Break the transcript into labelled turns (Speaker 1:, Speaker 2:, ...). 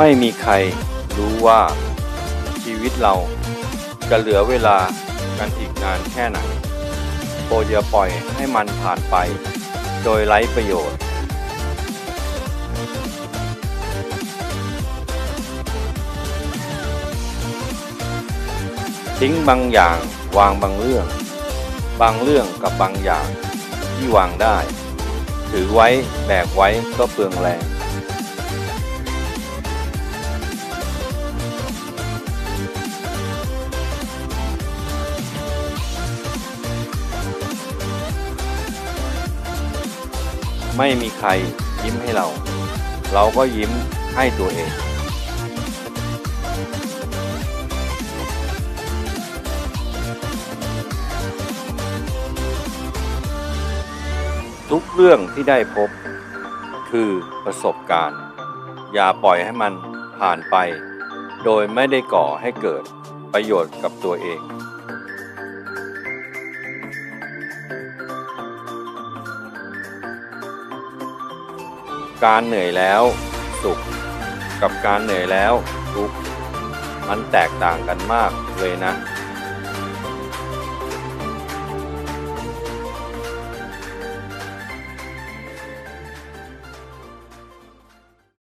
Speaker 1: ไม่มีใครรู้ว่าชีวิตเราจะเหลือเวลากันอีกนานแค่ไหนโปรดอย่าปล่อยให้มันผ่านไป โดยไร้ประโยชน์ ทิ้งบางอย่างวางบางเรื่อง บางเรื่องกับบางอย่างที่วางได้ ถือไว้แบกไว้ก็เปลืองแรง ไม่มีใครยิ้มให้เรา เราก็ยิ้มให้ตัวเอง ทุกเรื่องที่ได้พบ คือประสบการณ์ อย่าปล่อยให้มันผ่านไป โดยไม่ได้ก่อให้เกิดประโยชน์กับตัวเอง การเหนื่อยแล้วสุข กับการเหนื่อยแล้วทุกข์มันแตกต่างกันมากเลยนะ